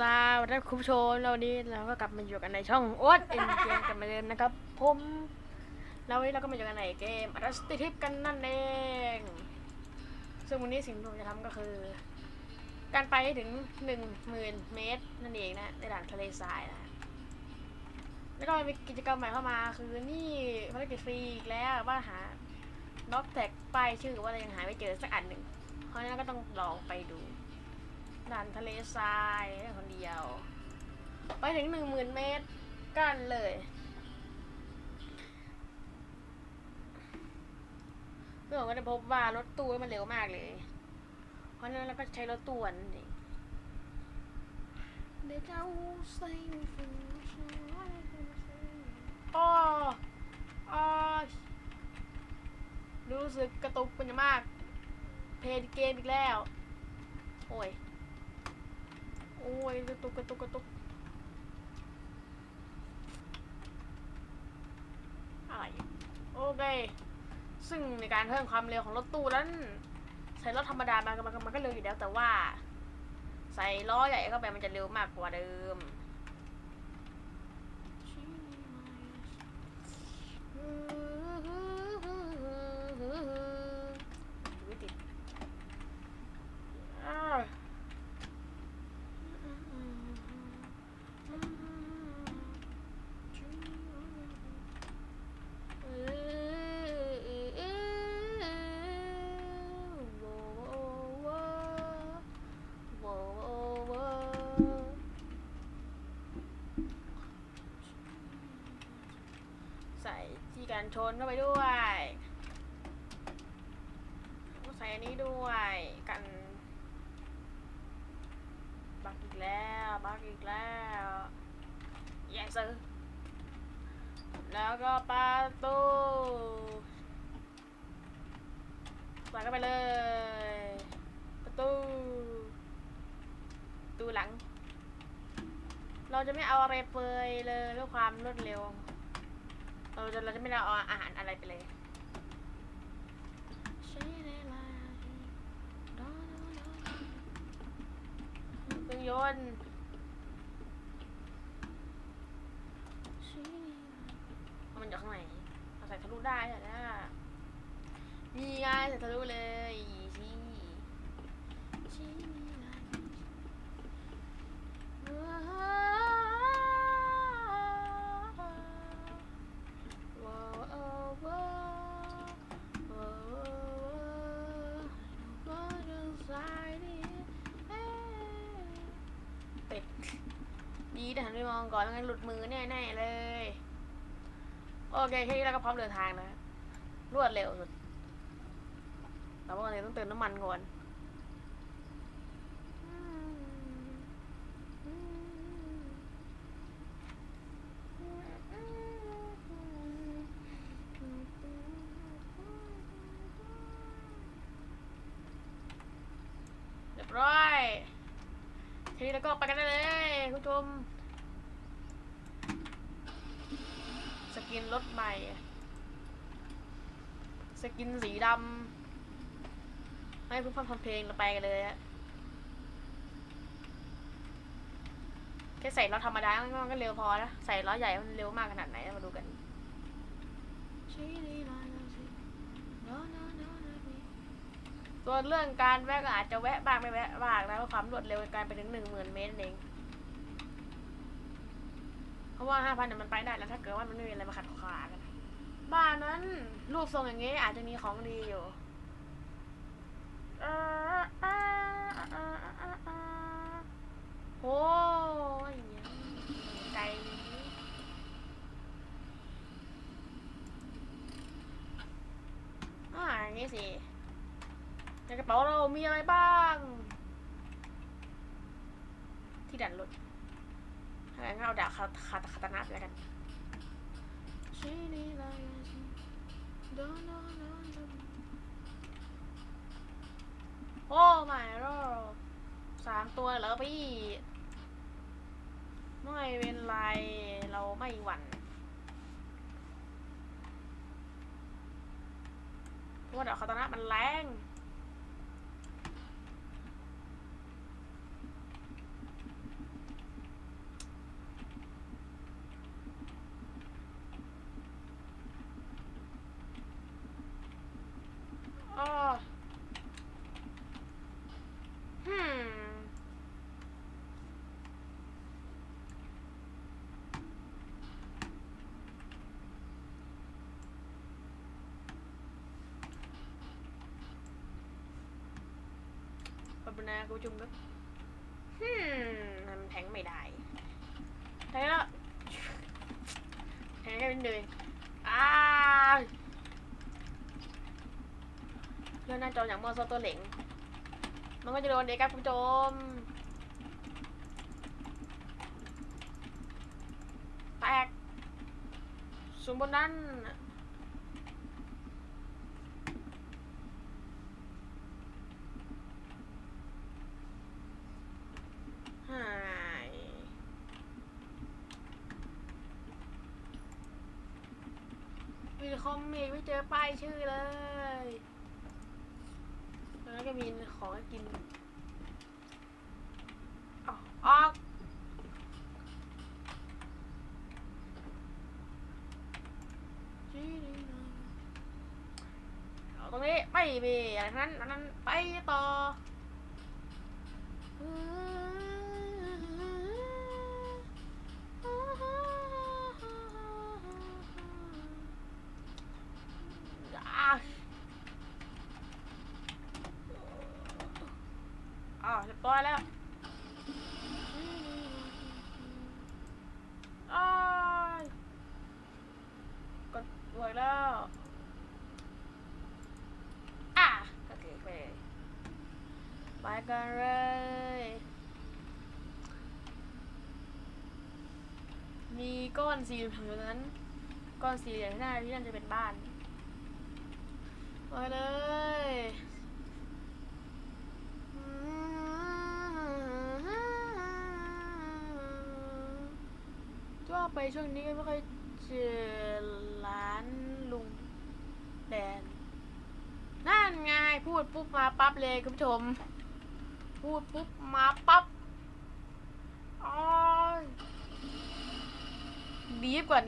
สวัสดีคุณผู้ชมเราวันนี้เราก็กลับมาอยู่กันในช่องโอ๊ตเอ็นเกมกันเหมาเดิมนะครับผมแล้ววันนี้เราก็มาอยู่กันในเกมรัสติทิปกันนั่นเองซึ่งวันนี้สิ่งที่ผมจะทำก็คือ การไปถึงหนึ่งหมื่นเมตรนั่นเองนะในด่านทะเลทรายนะแล้วก็มีกิจกรรมใหม่เข้ามาคือนี่ภารกิจฟรีอีกแล้วว่าหาน็อกแท็กป้ายชื่อว่าเรายังหาไม่เจอสักอันหนึ่งเพราะฉะนั้นก็ต้องลองไปดู ด่านทะเลทรายได้คนเดียว ไปถึงหนึ่งหมื่นเมตรกันเลยเมื่อผมก็ได้พบว่ารถตู้มันเร็วมากเลย เพราะฉะนั้นเราก็ใช้รถตู้อันนี้เดี๋ยวจะใส่ฟูอ้ออ้อรู้สึกกระตุกเป็นอย่างมาก เพลย์เกมอีกแล้ว โอ้ย โอ้ยกระตุกกระตุกกระตุกอะไรโอเค ซึ่งในการเพิ่มความเร็วของรถตู้นั้น ใส่รถธรรมดามันก็มันก็มันก็เร็วอยู่แล้วแต่ว่า ใส่ล้อใหญ่เข้าไปมันจะเร็วมากกว่าเดิม นชนเข้าไปด้วยใส่อันนี้ด้วยกันบักอีกแล้วบักอีกแล้วแย่ซื้อแล้วก็ประตูใส่เข้าไปเลย ประตูประตูหลัง เราจะไม่เอาอะไรเปยเลยด้วยความรวดเร็ว เราจะเราจะไม่ได้เอาอาหารอะไรไปเลยเครื่องยนต์มันอยู่ข้างในเราใส่ทะลุได้เหรอนะมีไงใส่ทะลุเลยชี้ชี้ ดีแต่หันไปมองก่อนไม่งั้นหลุดมือแน่ๆเลย โอเคแค่นี้เราก็พร้อมเดินทางนะรวดเร็วสุดแต่ว่าก่อนอื่นต้องเติมน้ำมันก่อนเรียบร้อยทีนี้เราก็ไปกันได้เลยคุณผู้ชม กินรถใหม่ สกินสีดำให้เพื่อนฟังเพลงเราไปกันเลยฮะแค่ใส่ล้อธรรมดามันก็เร็วพอแล้วใส่ล้อใหญ่มันเร็วมากขนาดไหนมาดูกันส่วนเรื่องการแวะก็อาจจะแวะบ้างไม่แวะบ้างนะเพราะความรวดเร็วในการไปถึงหนึ่งหมื่นเมตรเองเพ ราะว่าห้าพันเนี่ยมันไปได้แล้วถ้าเกิดว่ามันไม่มีอะไรมาขัดขวางกันบ้านนั้นรูปทรงอย่างนี้อาจจะมีของดีอยู่เอ่อเอ่อเอ่อเอ่อเอ่อเอ่อโอ้ยอย่างเงี้ยไกลอ่าอย่างงี้สิในกระเป๋าเรามีอะไรบ้าง ที่ดันรถ งั้นเอาดาบคาคาคาตานะไปแล้วกันโอ้ไม่รอสามตัวเหรอพี่ ไม่เป็นไร เราไม่หวั่นเพราะว่าดาบคาตานะมันแรง นะคุณผู้ชมครับฮึมมันแทงไม่ได้แทงแล้วแทงแค่เป็นเดินอ้าเลื่อนหน้าจออย่างมอสตัวเหล็ง มันก็จะโดนเด็กครับคุณผู้ชมแตกส่วนบนนั้นน่ะหายมีคอม เจอป้ายชื่อเลยแล้วก็มีของกินออกตรงนี้ไม่มีอะไรนั้นอันนั้นไปต่อาวเรียบร้อยแล้วอ้ายกดบวกแล้วอะโอเคไปไปกันเลยมีก้อนสี่เหลี่ยมอยู่ตรงนั้น ก้อนสี่เหลี่ยมที่หน้าที่นั่นจะเป็นบ้านไปเลย ก็ไปช่วงนี้ก็ไม่ค่อยเจอร้านลุงแดนนั่นไงพูดปุ๊บมาปั๊บเลยคุณผู้ชม พูดปุ๊บมาปั๊บอ๋อยบีบก่อน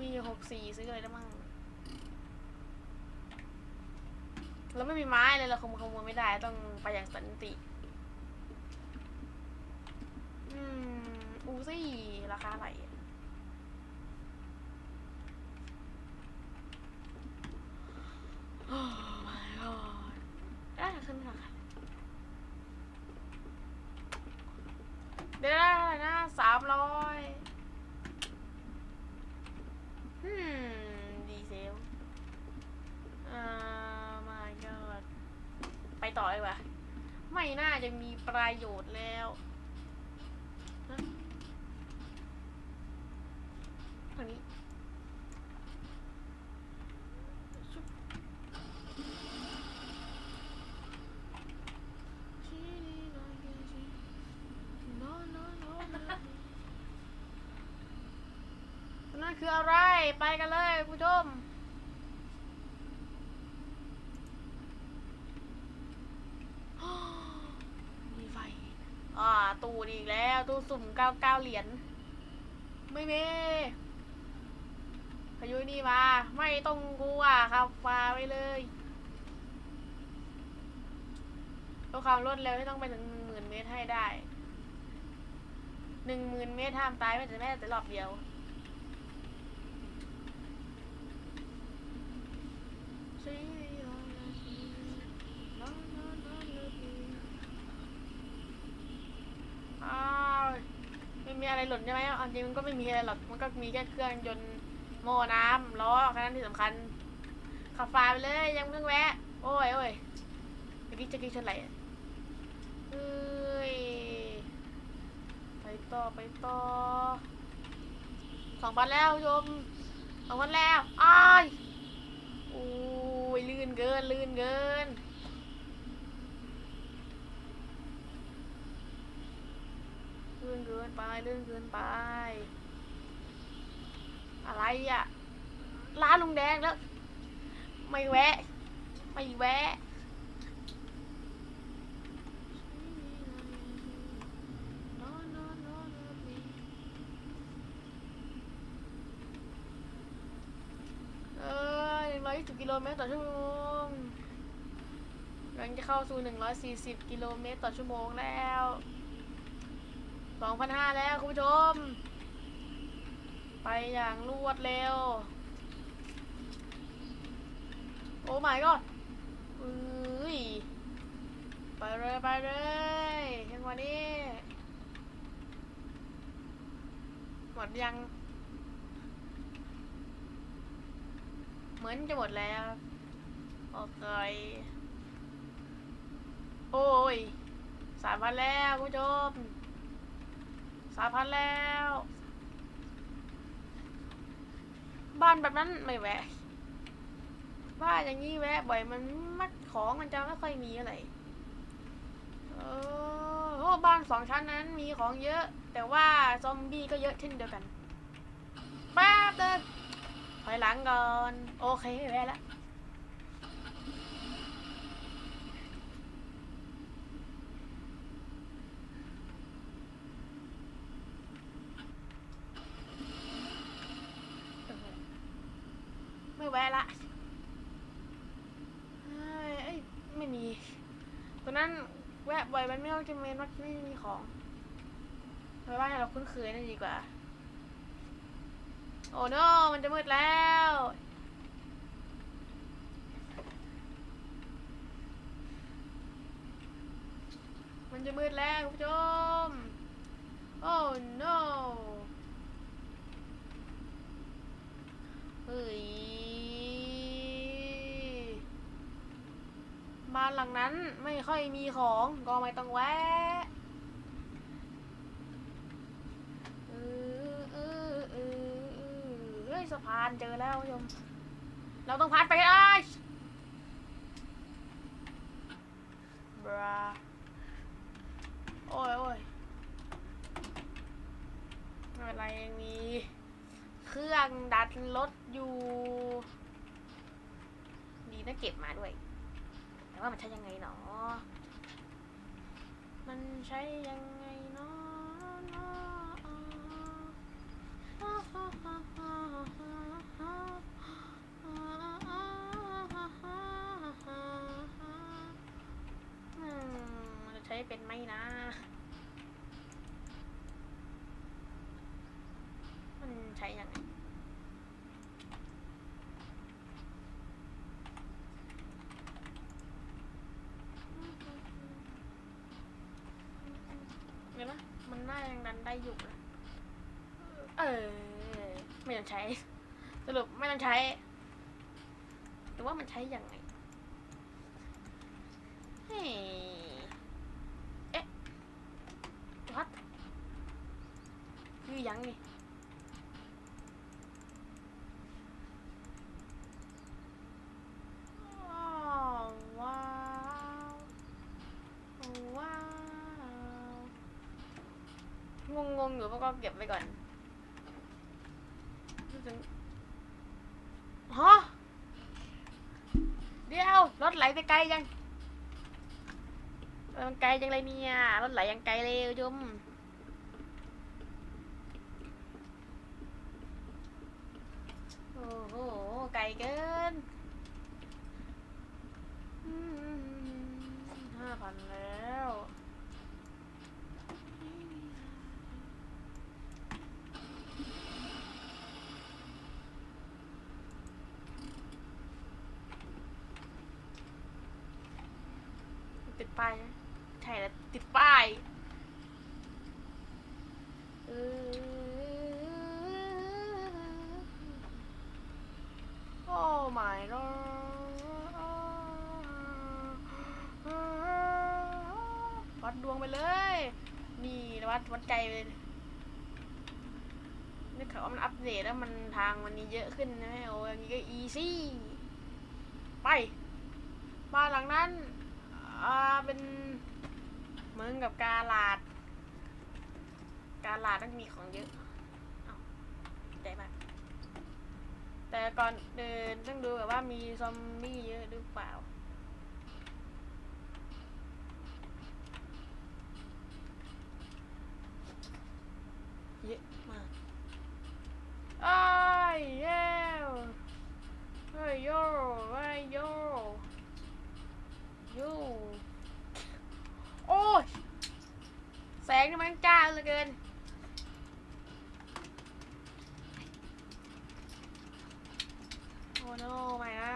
มีหกสี่ซื้ออะไรได้มั่งเราไม่มีไม้เลยเราขโมยขโมยไม่ได้ต้องไปอย่างสันติ อืม อูซี่ราคาไหรโอ้ my god อะขึ้นค่ะเดี๋ยวได้นะสามร้อยอืม ดีเซลอ่า my god ไปต่อเลยว่ะไม่น่าจะมีประโยชน์แล้วฮะทางนี้ชุบนั่น คืออะไร ไปกันเลยคุณผู้ชมมีไฟ อ่า ตู้ดีอีกแล้ว ตู้สุ่มเก้าเก้าเหรียญ ไม่มีพายุนี่มา ไม่ต้องกลัวครับฟาไปเลยตัวความรวดเร็วที่ต้องไปถึงหนึ่งหมื่นเมตรให้ได้หนึ่งหมื่นเมตรห้ามตายไม่แต่แม่แต่รอบเดียว อ้าวไม่มี อะไรหล่นใช่ไหมเอาจริงมันก็ไม่มีอะไรหรอก มันก็มีแค่เครื่องยนต์โม่น้ำล้อแค่นั้นที่สำคัญ ขับฟ้าไปเลยยังเพิ่งแวะ โอ้ยโอ้ยเมื่อกี้จะกี้ชนไหลเฮ้ยไปต่อไปต่อสองพันแล้วคุณผู้ชมสองพันแล้วอ้ายโอ้ยลื่นเกินลื่นเกิน ลื่นเกินไปลื่นเกินไป อะไรอะ ร้านลุงแดงแล้ว ไม่แวะ ไม่แวะเออหนึ่งร้อยสิบกิโลเมตรต่อชั่วโมงกำลังจะเข้าสู่หนึ่งร้อยสี่สิบกิโลเมตรต่อชั่วโมงแล้ว สองพันห้าแล้วคุณผู้ชม ไปอย่างรวดเร็ว โอ้ my god อือฮ้ยไปเลยไปเลยเห็นวันนี้หมดยัง เหมือนจะหมดแล้ว โอเค โอ้ยสามพันแล้วคุณผู้ชม สามพันแล้ว บ้านแบบนั้นไม่แวะบ้านอย่างนี้แวะบ่อยมันมัดของมันจะไม่ค่อยมีอะไรเออโอ้บ้านสองชั้นนั้นมีของเยอะ แต่ว่าซอมบี้ก็เยอะเช่นเดียวกันแป๊บเดินถอยหลังก่อน โอเคไม่แวะละเออไม่แวะละเอ้ยเอ้ยไม่มี ตรงนั้นแวะบ่อยมันไม่ต้องจำเป็นว่าไม่มีของไปว่าให้เราคุ้นเคยนั่นดีกว่า โอ้โนมันจะมืดแล้วมันจะมืดแล้วคุณผู้ชม โอ้ no เฮ้ย บ้านหลังนั้นไม่ค่อยมีของก็ไม่ต้องแวะเออเออเออเออเฮ้ยสะพานเจอแล้วคุณผู้ชมเราต้องผ่านไปได้บราโอ้ยโอ้ยไม่เป็นไรยังมีเครื่องดัดรถอยู่ ดีนะเก็บมาด้วย แต่ว่ามันใช้ยังไงหนอมันใช้ยังไงหนอหนออืมมันจะใช้เป็นไหมนะมันใช้ยังไง เดี๋ยวนะ มันน่ายังดัน ได้อยู่นะเออ ไม่ต้องใช้ สรุปไม่ต้องใช้ แต่ว่ามันใช้ยังไง เฮ้ยเอ๊ะวัดคือยังนี่อ้าวว้าวว้าว งงๆอยู่พราะก็เก็บไว้ก่อนฮะเดี๋ยวรถไหลไปไกลจังไกลจังเลยเนี่ยรถไหลยังไกลเลยคุณผู้มโอ้โหไกลเกินห้าพันแล้ว ติ ดป้ายนะใช่แล้วติดป้ายโอ้ my lord วัดดวงไปเลย นี่วัดวัดใจเลยนึกเขาว่ามันอัปเดตแล้วมันทางมันนี้เยอะขึ้นนะโอ้ยอย่างนี้ก็ easy ไปบ้านหลังนั้น อ่าเป็นเหมือนกับกาลาด กาลาดต้องมีของเยอะเอาใจมากแต่ก่อนเดินต้องดูแบบว่ามีซอมบี้เยอะหรือเปล่า เยอะมากอ้ายเย้เฮ้ยโย งนี่มันจ้าเหลือเกิน โอ้โนไม่นะ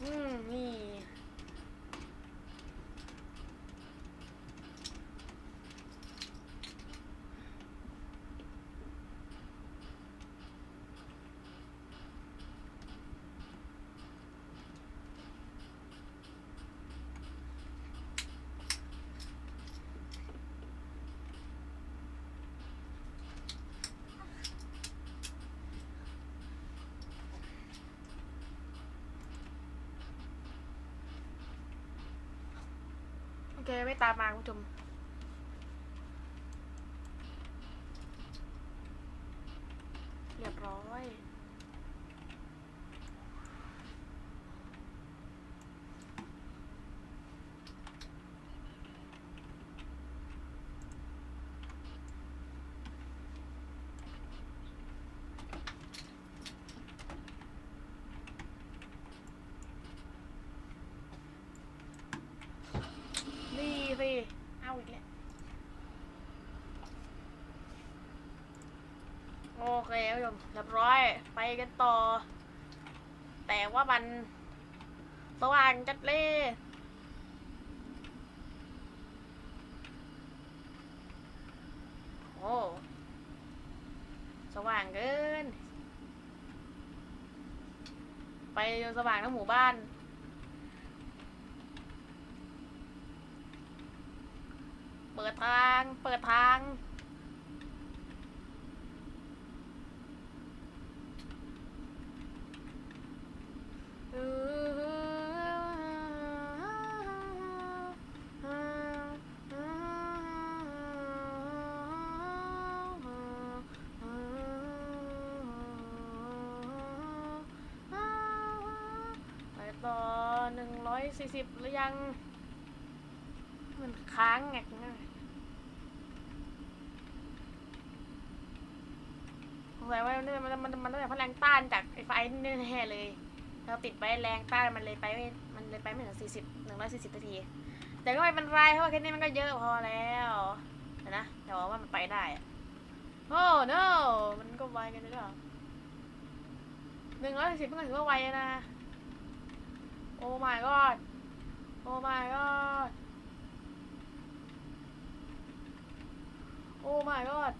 อืม นี่ โอเคไม่ตามมาคุณผู้ชม เรียบร้อย นี่ สิเอาอีกแล้วโอเคคุณผู้ชมเรียบร้อย ไปกันต่อ แต่ว่ามันสว่างจัดเลยโอ้สว่างเกิน ไปจนสว่างทั้งหมู่บ้าน เปิดทาง เปิดทาง ไปต่อหนึ่งร้อยสี่สิบหรือยัง มันค้างแงกนะสงสัยว่ามันมันมันมันต้องแบบพลังต้านจากไอ้ไฟนี่แน่เลย เราติดไว้แรงต้านมันเลยไปไม่มันเลยไปไม่ถึงสี่สิบหนึ่งร้อยสี่สิบนาที แต่ก็ไม่เป็นไรเพราะว่าแค่นี้มันก็เยอะพอแล้วนะเดี๋ยวว่ามันไปได้อะโอ้ no มันก็ไวกันเลยหรอหนึ่งร้อยสิบมันก็ถือว่าไวนะ โอ้ my god โอ้ my god โอ้ my god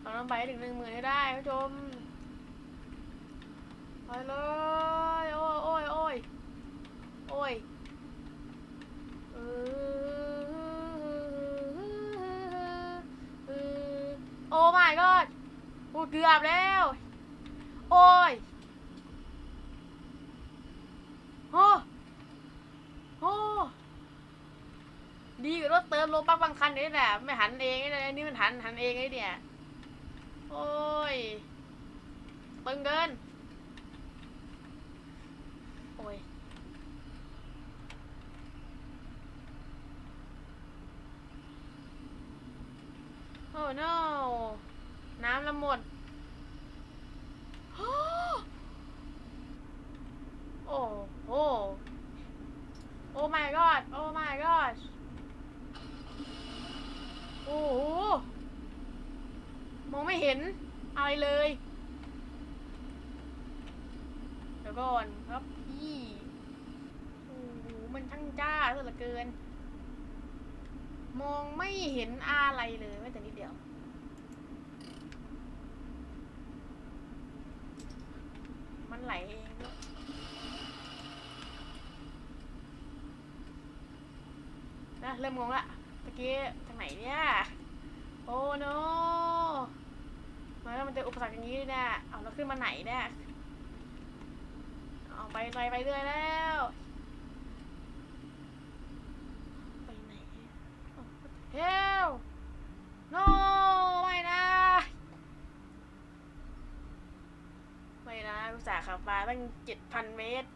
เราต้องไปให้ถึงหนึ่งหมื่นให้ได้ผู้ชมไปเลย โอ้ยโอ้ยโอ้ยโอ้ยเออเออโอ้ my god โอ้เกือบแล้ว โอ้ยโอ้โอ้ ดีกว่ารถเติมลมปักบางคันนี่แหละไม่หันเองนี่นี่มันหันหันเองไอ้เนี่ยโอ้ยตึงเกินโอ้ยโอ้ no น้ำละหมด โอ้โหโอ้ my god โอ้ my god อ้โหมองไม่เห็นอะไรเลยเดี๋ยวก่อนครับพี่โอ้โหมันช่างจ้าซะเหลือเกิน มองไม่เห็นอะไรเลยแม้แต่นิดเดียวมันไหลเองนะเริ่มงงละ ตะกี้ทางไหนเนี่ย โอ้โนมันก็มันเจออุปสรรคอย่างนี้เนี่ยเอาเราขึ้นมาไหนเนี่ยเอาไปไปไปเรื่อยแล้วไปไหนเฮลโนไม่นะไม่นะอุตส่าห์ขับมาตั้งเจ็ดพันเมตร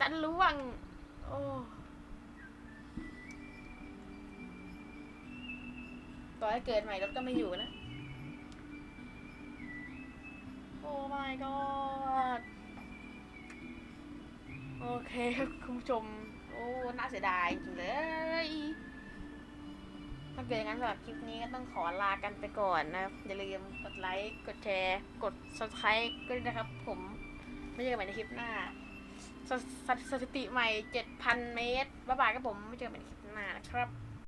ดันล่วงโอ้ ต่อให้เกิดใหม่รถก็ไม่อยู่นะ โอ้ my god โอเคครับคุณผู้ชม โอ้ น่าเสียดายจริงเลยถ้าเกิดอย่างนั้นสำหรับคลิปนี้ก็ต้องขอลากันไปก่อนนะครับ อย่าลืมกดไลค์ กดแชร์ กด subscribe ก็ด้วยนะครับ ผมไม่เจอกันใหม่ในคลิปหน้าสสสถิติใหม่ 7,000 เมตร บ๊ายบายครับผม ไม่เจอกันใหม่ในคลิปหน้านะครับ